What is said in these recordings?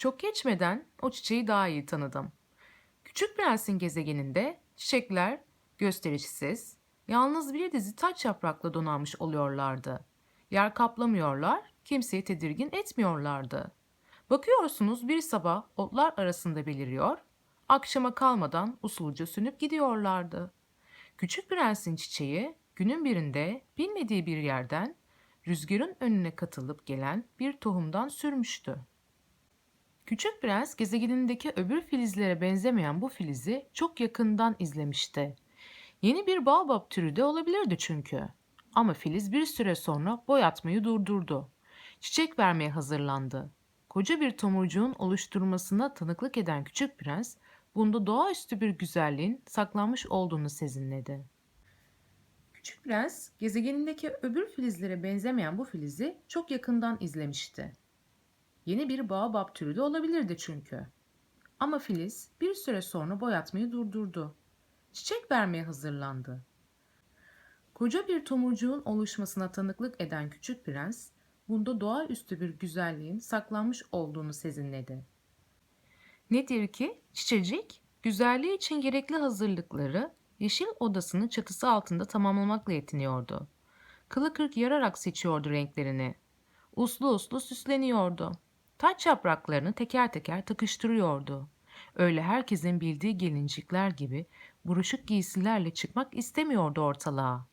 Çok geçmeden o çiçeği daha iyi tanıdım. Küçük Prens'in gezegeninde çiçekler gösterişsiz, yalnız bir dizi taç yaprakla donanmış oluyorlardı. Yer kaplamıyorlar, kimseyi tedirgin etmiyorlardı. Bakıyorsunuz bir sabah otlar arasında beliriyor, akşama kalmadan usulca sönüp gidiyorlardı. Küçük Prens'in çiçeği günün birinde bilmediği bir yerden rüzgarın önüne katılıp gelen bir tohumdan sürmüştü. Küçük Prens gezegenindeki öbür filizlere benzemeyen bu filizi çok yakından izlemişti. Yeni bir baobab türü de olabilirdi çünkü. Ama filiz bir süre sonra boy atmayı durdurdu. Çiçek vermeye hazırlandı. Koca bir tomurcuğun oluşturmasına tanıklık eden küçük prens, bunda doğaüstü bir güzelliğin saklanmış olduğunu sezinledi. Küçük prens, gezegenindeki öbür filizlere benzemeyen bu filizi çok yakından izlemişti. Yeni bir baobab türü de olabilirdi çünkü. Ama filiz bir süre sonra boy atmayı durdurdu. Çiçek vermeye hazırlandı. Koca bir tomurcuğun oluşmasına tanıklık eden küçük prens, bunda doğaüstü bir güzelliğin saklanmış olduğunu sezinledi. Nedir ki çiçecik, güzelliği için gerekli hazırlıkları yeşil odasının çatısı altında tamamlamakla yetiniyordu. Kılı kırk yararak seçiyordu renklerini. Uslu uslu süsleniyordu. Taç yapraklarını teker teker takıştırıyordu. Öyle herkesin bildiği gelincikler gibi buruşuk giysilerle çıkmak istemiyordu ortalığa.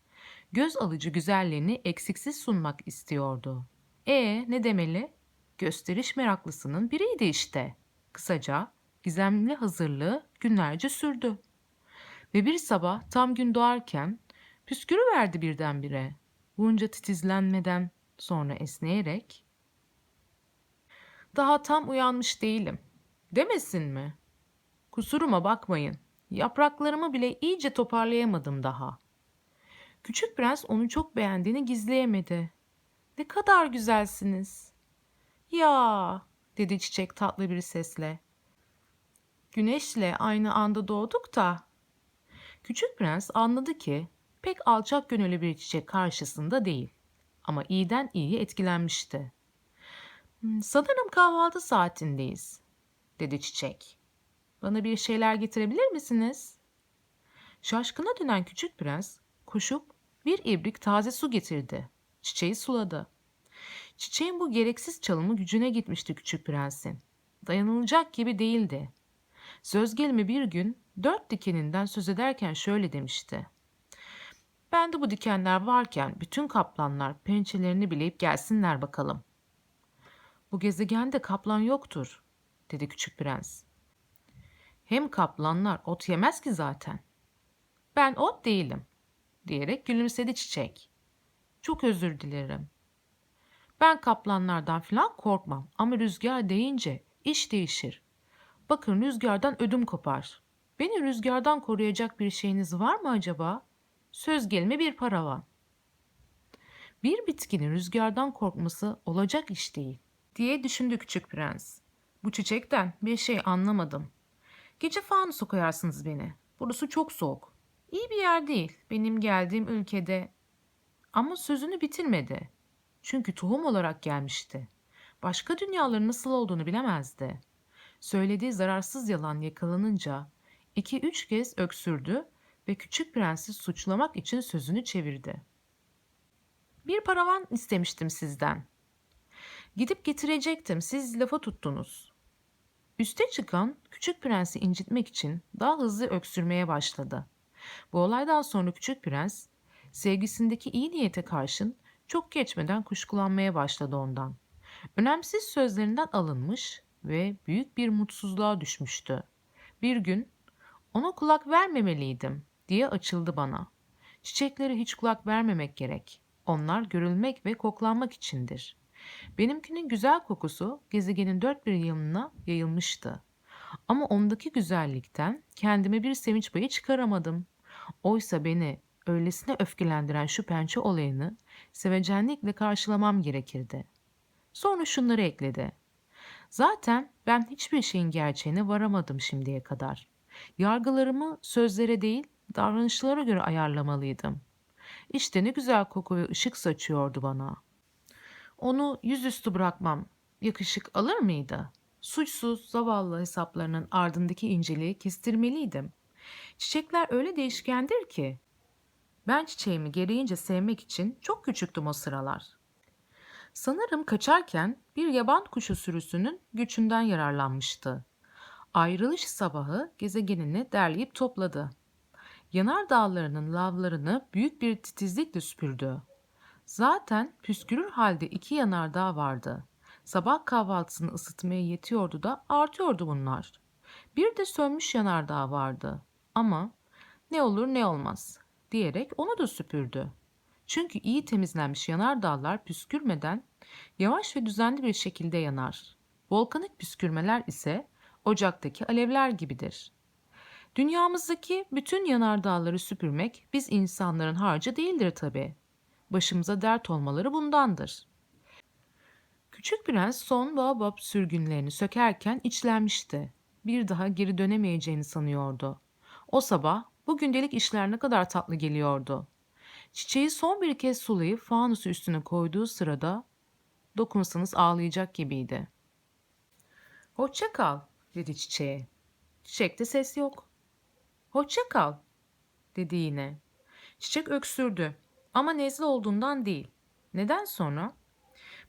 Göz alıcı güzelliğini eksiksiz sunmak istiyordu. E ne demeli? Gösteriş meraklısının biriydi işte. Kısaca gizemli hazırlığı günlerce sürdü. Ve bir sabah tam gün doğarken püskürüverdi birdenbire. Bunca titizlenmeden sonra esneyerek daha tam uyanmış değilim. Demesin mi? Kusuruma bakmayın. Yapraklarımı bile iyice toparlayamadım daha. Küçük prens onu çok beğendiğini gizleyemedi. Ne kadar güzelsiniz. Ya, dedi çiçek tatlı bir sesle. Güneşle aynı anda doğduk da. Küçük prens anladı ki pek alçak gönüllü bir çiçek karşısında değil. Ama iyiden iyiye etkilenmişti. "Hmm, Sanırım kahvaltı saatindeyiz, dedi çiçek. Bana bir şeyler getirebilir misiniz? Şaşkına dönen küçük prens koşup bir ibrik taze su getirdi. Çiçeği suladı. Çiçeğin bu gereksiz çalımı gücüne gitmişti küçük prensin. Dayanılacak gibi değildi. Söz gelimi bir gün dört dikeninden söz ederken şöyle demişti. Ben de bu dikenler varken bütün kaplanlar pençelerini bileyip gelsinler bakalım. Bu gezegende kaplan yoktur, dedi küçük prens. Hem kaplanlar ot yemez ki zaten. Ben ot değilim, diyerek gülümsedi çiçek. Çok özür dilerim. Ben kaplanlardan falan korkmam ama rüzgar deyince iş değişir. Bakın rüzgardan ödüm kopar. Beni rüzgardan koruyacak bir şeyiniz var mı acaba? Söz gelimi bir paravan. Bir bitkinin rüzgardan korkması olacak iş değil diye düşündü küçük prens. Bu çiçekten bir şey anlamadım. Gece fanusa koyarsınız beni. Burası çok soğuk. İyi bir yer değil benim geldiğim ülkede. Ama sözünü bitirmedi. Çünkü tohum olarak gelmişti. Başka dünyaların nasıl olduğunu bilemezdi. Söylediği zararsız yalan yakalanınca iki üç kez öksürdü ve küçük prensi suçlamak için sözünü çevirdi. Bir paravan istemiştim sizden. Gidip getirecektim, siz lafa tuttunuz. Üste çıkan küçük prensi incitmek için daha hızlı öksürmeye başladı. Bu olaydan sonra küçük prens sevgisindeki iyi niyete karşın çok geçmeden kuşkulanmaya başladı ondan. Önemsiz sözlerinden alınmış ve büyük bir mutsuzluğa düşmüştü. Bir gün ona kulak vermemeliydim diye açıldı bana. Çiçeklere hiç kulak vermemek gerek. Onlar görülmek ve koklanmak içindir. Benimkinin güzel kokusu gezegenin dört bir yanına yayılmıştı. Ama ondaki güzellikten kendime bir sevinç payı çıkaramadım. Oysa beni öylesine öfkelendiren şu pençe olayını sevecenlikle karşılamam gerekirdi. Sonra şunları ekledi. Zaten ben hiçbir şeyin gerçeğine varamadım şimdiye kadar. Yargılarımı sözlere değil, davranışlara göre ayarlamalıydım. İşte ne güzel kokuyu ışık saçıyordu bana. Onu yüzüstü bırakmam yakışık alır mıydı? Suçsuz, zavallı hesaplarının ardındaki inceliği kestirmeliydim. Çiçekler öyle değişkendir ki. Ben çiçeğimi gereğince sevmek için çok küçüktüm o sıralar. Sanırım kaçarken bir yaban kuşu sürüsünün güçünden yararlanmıştı. Ayrılış sabahı gezegenini derleyip topladı. Yanar dağlarının lavlarını büyük bir titizlikle süpürdü. Zaten püskürür halde iki yanardağ vardı. Sabah kahvaltısını ısıtmaya yetiyordu da artıyordu bunlar. Bir de sönmüş yanardağ vardı. Ama ne olur ne olmaz diyerek onu da süpürdü. Çünkü iyi temizlenmiş yanardağlar püskürmeden yavaş ve düzenli bir şekilde yanar. Volkanik püskürmeler ise ocaktaki alevler gibidir. Dünyamızdaki bütün yanardağları süpürmek biz insanların harcı değildir tabi. Başımıza dert olmaları bundandır. Küçük prens son baobab sürgünlerini sökerken içlenmişti. Bir daha geri dönemeyeceğini sanıyordu. O sabah bu gündelik işler ne kadar tatlı geliyordu. Çiçeği son bir kez sulayıp fanusu üstüne koyduğu sırada dokunsanız ağlayacak gibiydi. Hoşça kal dedi çiçeğe. Çiçekte ses yok. Hoşça kal dedi yine. Çiçek öksürdü ama nezle olduğundan değil. Neden sonra?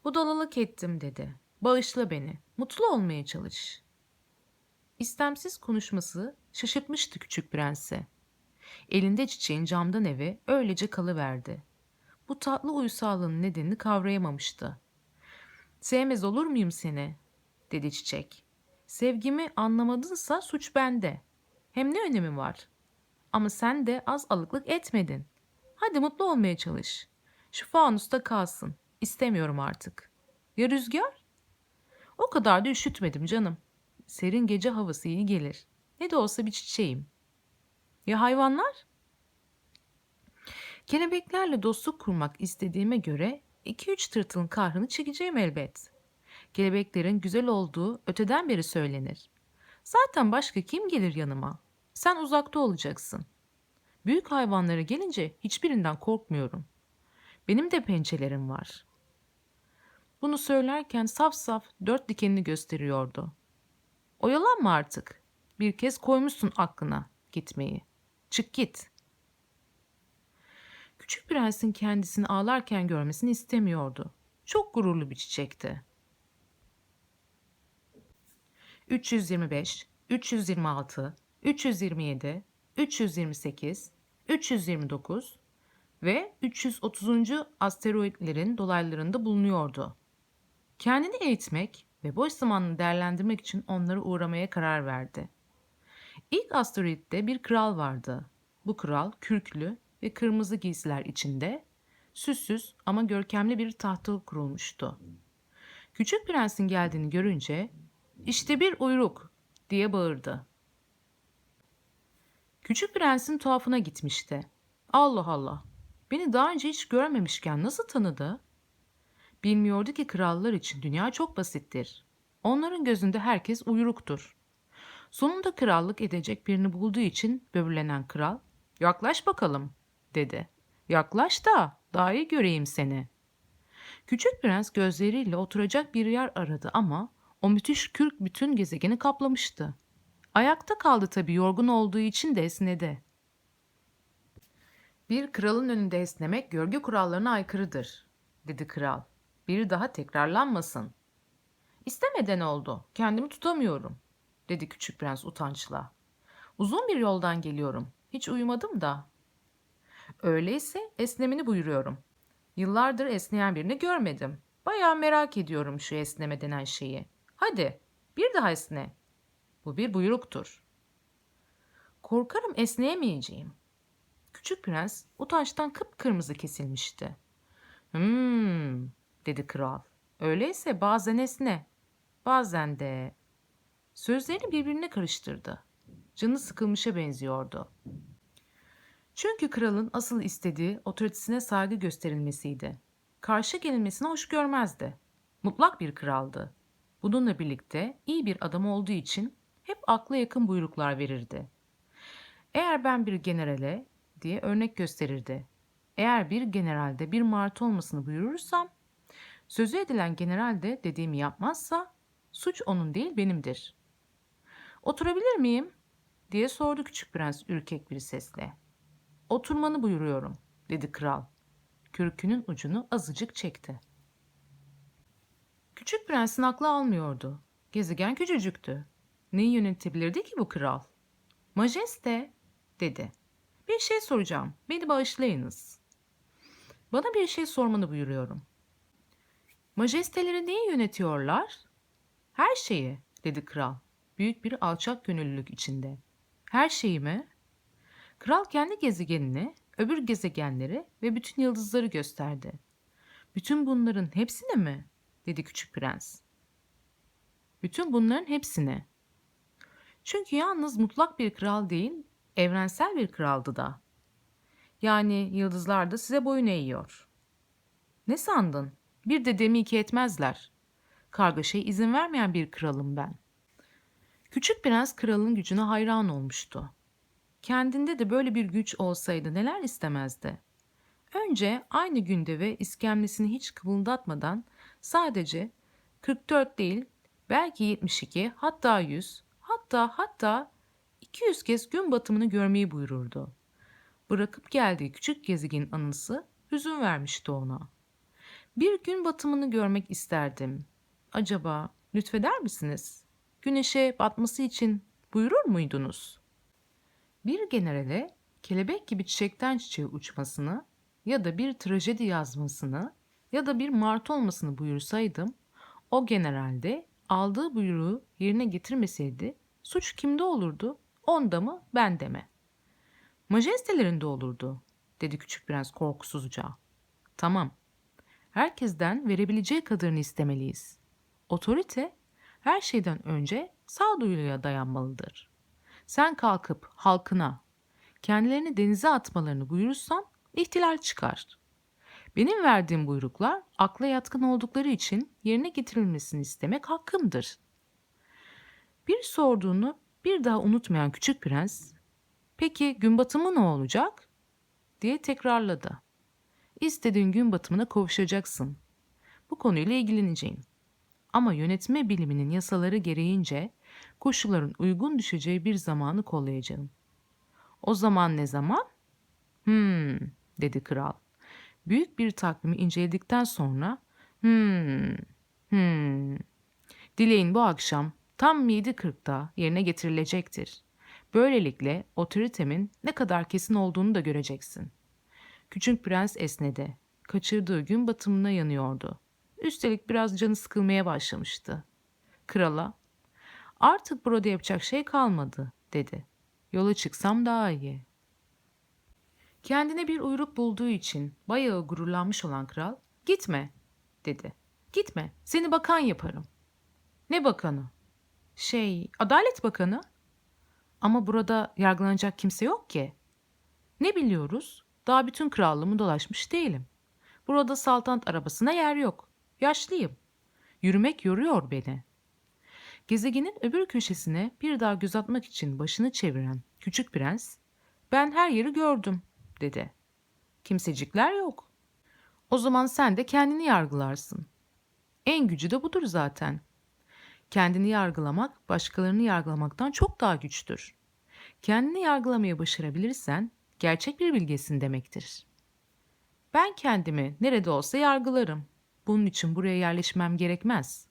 Budalalık ettim dedi. Bağışla beni. Mutlu olmaya çalış. İstemsiz konuşması şaşırtmıştı küçük prensi. Elinde çiçeğin camdan evi öylece kalıverdi. Bu tatlı uysallığın nedenini kavrayamamıştı. Sevmez olur muyum seni? dedi çiçek. Sevgimi anlamadınsa suç bende. Hem ne önemi var? Ama sen de az alıklık etmedin. Hadi mutlu olmaya çalış. Şu fanusta kalsın. İstemiyorum artık. Ya rüzgar? O kadar da üşütmedim canım. Serin gece havası iyi gelir. Ne de olsa bir çiçeğim. Ya hayvanlar? Kelebeklerle dostluk kurmak istediğime göre iki üç tırtılın kahrını çekeceğim elbet. Kelebeklerin güzel olduğu öteden beri söylenir. Zaten başka kim gelir yanıma? Sen uzakta olacaksın. Büyük hayvanlara gelince hiçbirinden korkmuyorum. Benim de pençelerim var. Bunu söylerken saf saf dört dikenini gösteriyordu. Oyalanma artık. Bir kez koymuşsun aklına gitmeyi. Çık git. Küçük prensin kendisini ağlarken görmesini istemiyordu. Çok gururlu bir çiçekti. 325, 326, 327, 328, 329 ve 330. asteroidlerin dolaylarında bulunuyordu. Kendini eğitmek ve boş zamanını değerlendirmek için onları uğramaya karar verdi. İlk asteroidde bir kral vardı. Bu kral kürklü ve kırmızı giysiler içinde süssüz ama görkemli bir tahta kurulmuştu. Küçük prensin geldiğini görünce işte bir uyruk diye bağırdı. Küçük prensin tuhafına gitmişti. Allah Allah, beni daha önce hiç görmemişken nasıl tanıdı? Bilmiyordu ki krallar için dünya çok basittir. Onların gözünde herkes uyruktur. Sonunda krallık edecek birini bulduğu için böbürlenen kral, yaklaş bakalım dedi. Yaklaş da daha iyi göreyim seni. Küçük prens gözleriyle oturacak bir yer aradı ama o müthiş kürk bütün gezegeni kaplamıştı. Ayakta kaldı tabii yorgun olduğu için de esnedi. Bir kralın önünde esnemek görgü kurallarına aykırıdır, dedi kral. Biri daha tekrarlanmasın. İstemeden oldu, kendimi tutamıyorum, dedi küçük prens utançla. Uzun bir yoldan geliyorum, hiç uyumadım da. Öyleyse esnemini buyuruyorum. Yıllardır esneyen birini görmedim. Bayağı merak ediyorum şu esneme denen şeyi. Hadi bir daha esne. Bu bir buyruktur. Korkarım esneyemeyeceğim. Küçük prens utançtan kıpkırmızı kesilmişti. Hmm, dedi kral. Öyleyse bazen esne, bazen de... Sözlerini birbirine karıştırdı. Canı sıkılmışa benziyordu. Çünkü kralın asıl istediği otoritesine saygı gösterilmesiydi. Karşı gelinmesine hoş görmezdi. Mutlak bir kraldı. Bununla birlikte iyi bir adam olduğu için akla yakın buyruklar verirdi. Eğer ben bir generale diye örnek gösterirdi. Eğer bir generalde bir martı olmasını buyurursam, sözü edilen general de dediğimi yapmazsa Suç onun değil benimdir. Oturabilir miyim? diye sordu küçük prens ürkek bir sesle. Oturmanı buyuruyorum, dedi kral. Kürkünün ucunu azıcık çekti. Küçük prensin aklı almıyordu. Gezegen küçücüktü. Neyi yönetebilirdi ki bu kral? Majeste, dedi. Bir şey soracağım. Beni bağışlayınız. Bana bir şey sormanı buyuruyorum. Majesteleri neyi yönetiyorlar? Her şeyi, dedi kral. Büyük bir alçak gönüllülük içinde. Her şeyi mi? Kral kendi gezegenini, öbür gezegenleri ve bütün yıldızları gösterdi. Bütün bunların hepsine mi? dedi küçük prens. Bütün bunların hepsine. Çünkü yalnız mutlak bir kral değil, evrensel bir kraldı da. Yani yıldızlar da size boyun eğiyor. Ne sandın? Bir dedemi iki etmezler. Kargaşaya izin vermeyen bir kralım ben. Küçük prens kralın gücüne hayran olmuştu. Kendinde de böyle bir güç olsaydı neler istemezdi? Önce aynı günde ve iskemlesini hiç kıpıldatmadan sadece 44 değil belki 72 hatta 100 hatta hatta 200 kez gün batımını görmeyi buyururdu. Bırakıp geldiği küçük gezegenin anısı hüzün vermişti ona. Bir gün batımını görmek isterdim. Acaba lütfeder misiniz? Güneşe batması için buyurur muydunuz? Bir generale kelebek gibi çiçekten çiçeğe uçmasını ya da bir trajedi yazmasını ya da bir martı olmasını buyursaydım, o generalde aldığı buyruğu yerine getirmeseydi suç kimde olurdu? Onda mı, bende mi? Majestelerinde olurdu, dedi küçük prens korkusuzca. Tamam, herkesten verebileceği kadarını istemeliyiz. Otorite her şeyden önce sağduyuya dayanmalıdır. Sen kalkıp halkına kendilerini denize atmalarını buyurursan ihtilal çıkar. Benim verdiğim buyruklar akla yatkın oldukları için yerine getirilmesini istemek hakkımdır. Bir sorduğunu bir daha unutmayan küçük prens, peki gün batımı ne olacak? diye tekrarladı. İstediğin gün batımına kavuşacaksın. Bu konuyla ilgileneceğim. Ama yönetme biliminin yasaları gereğince koşulların uygun düşeceği bir zamanı kollayacağım. O zaman ne zaman? Hmm, dedi kral. Büyük bir takvimi inceledikten sonra hmm, hmm. Dileğin bu akşam tam 7.40'da yerine getirilecektir. Böylelikle otoritemin ne kadar kesin olduğunu da göreceksin. Küçük prens esnedi. Kaçırdığı gün batımına yanıyordu. Üstelik biraz canı sıkılmaya başlamıştı. Krala, artık burada yapacak şey kalmadı, dedi. Yola çıksam daha iyi. Kendine bir uyruk bulduğu için bayağı gururlanmış olan kral, gitme, dedi. Gitme, seni bakan yaparım. Ne bakanı? Şey, Adalet Bakanı. Ama burada yargılanacak kimse yok ki. Ne biliyoruz? Daha bütün krallığımı dolaşmış değilim. Burada saltanat arabasına yer yok. Yaşlıyım. Yürümek yoruyor beni. Gezegenin öbür köşesine bir daha göz atmak için başını çeviren küçük prens, ben her yeri gördüm, dedi. Kimsecikler yok. O zaman sen de kendini yargılarsın. En gücü de budur zaten. Kendini yargılamak başkalarını yargılamaktan çok daha güçtür. Kendini yargılamayı başarabilirsen gerçek bir bilgesin demektir. Ben kendimi nerede olsa yargılarım. Bunun için buraya yerleşmem gerekmez.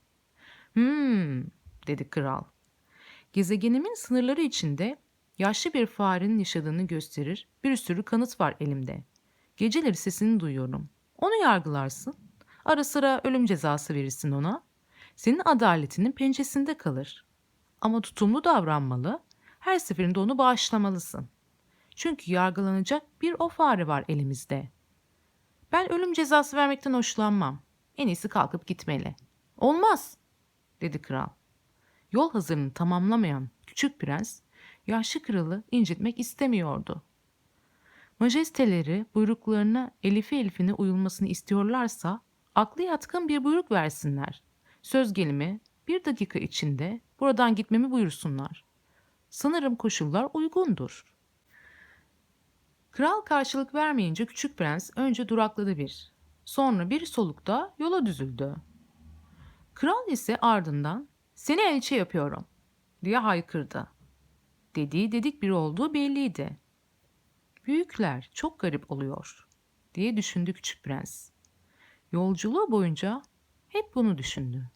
Hmm, dedi kral. Gezegenimin sınırları içinde yaşlı bir farenin yaşadığını gösterir bir sürü kanıt var elimde. Geceleri sesini duyuyorum. Onu yargılarsın. Ara sıra ölüm cezası verirsin ona. Senin adaletinin pençesinde kalır. Ama tutumlu davranmalı, her seferinde onu bağışlamalısın. Çünkü yargılanacak bir o fare var elimizde. Ben ölüm cezası vermekten hoşlanmam. En iyisi kalkıp gitmeli. Olmaz, dedi kral. Yol hazırını tamamlamayan küçük prens, yaşlı kralı incitmek istemiyordu. Majesteleri buyruklarına elifi elifine uyulmasını istiyorlarsa aklı yatkın bir buyruk versinler. Söz gelimi bir dakika içinde buradan gitmemi buyursunlar. Sanırım koşullar uygundur. Kral karşılık vermeyince küçük prens önce durakladı bir. Sonra bir solukta yola düzüldü. Kral ise ardından Seni elçi yapıyorum diye haykırdı. Dediği dedik biri olduğu belliydi. Büyükler çok garip oluyor diye düşündü küçük prens. Yolculuğu boyunca hep bunu düşündü.